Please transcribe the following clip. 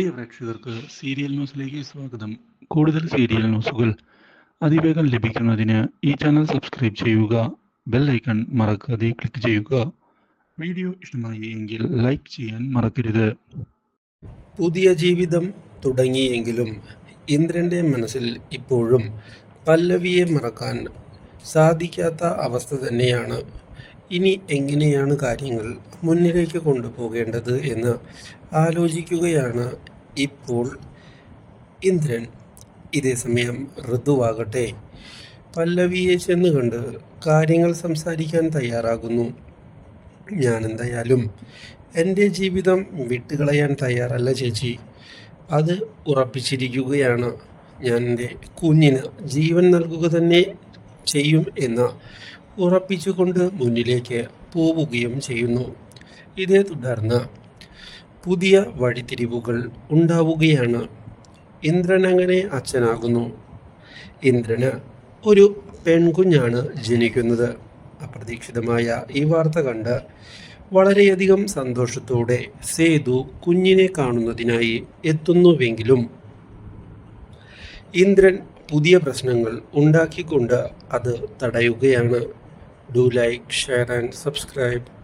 പ്രിയ പ്രേക്ഷകർക്ക് സീരിയൽ ന്യൂസിലേക്ക് സ്വാഗതം. കൂടുതൽ സീരിയൽ ന്യൂസുകൾ അതിവേഗം ലഭിക്കുന്നതിന് ഈ ചാനൽ സബ്സ്ക്രൈബ് ചെയ്യുക ബെൽ ഐക്കൺ മറക്കാതെ ക്ലിക്ക് ചെയ്യുക. വീഡിയോ ഇഷ്ടമായി എങ്കിൽ ലൈക്ക് ചെയ്യാൻ മറക്കരുത്. പുതിയ ജീവിതം തുടങ്ങിയെങ്കിലും ഇന്ദ്രന്റെ മനസ്സിൽ ഇപ്പോഴും പല്ലവിയെ മറക്കാൻ സാധിക്കാത്ത അവസ്ഥ തന്നെയാണ്. ഇനി എങ്ങനെയാണ് കാര്യങ്ങൾ മുന്നിലേക്ക് കൊണ്ടുപോകേണ്ടത് എന്ന് ആലോചിക്കുകയാണ് ഇപ്പോൾ ഇന്ദ്രൻ ഇതേസമയം ഋതുവാകട്ടെ. പല്ലവിയെ ചെന്ന് കണ്ട് കാര്യങ്ങൾ സംസാരിക്കാൻ തയ്യാറാകുന്നു. ഞാൻ എന്തായാലും എന്റെ ജീവിതം വിട്ടുകളയാൻ തയ്യാറല്ല ചേച്ചി. അത് ഉറപ്പിച്ചിരിക്കുകയാണ്. ഞാൻ എന്റെ കുഞ്ഞിന് ജീവൻ നൽകുക തന്നെ ചെയ്യും എന്ന് ഉറപ്പിച്ചുകൊണ്ട് മുന്നിലേക്ക് പോവുകയും ചെയ്യുന്നു. ഇതേ തുടർന്ന് പുതിയ വഴിത്തിരിവുകൾ ഉണ്ടാവുകയാണ്. ഇന്ദ്രൻ അങ്ങനെ അച്ഛനാകുന്നു. ഇന്ദ്രന് ഒരു പെൺകുഞ്ഞാണ് ജനിക്കുന്നത്. അപ്രതീക്ഷിതമായ ഈ വാർത്ത കണ്ട് വളരെയധികം സന്തോഷത്തോടെ സേതു കുഞ്ഞിനെ കാണുന്നതിനായി എത്തുന്നുവെങ്കിലും ഇന്ദ്രൻ പുതിയ പ്രശ്നങ്ങൾ ഉണ്ടാക്കിക്കൊണ്ട് അത് തടയുകയാണ്. Do like share and subscribe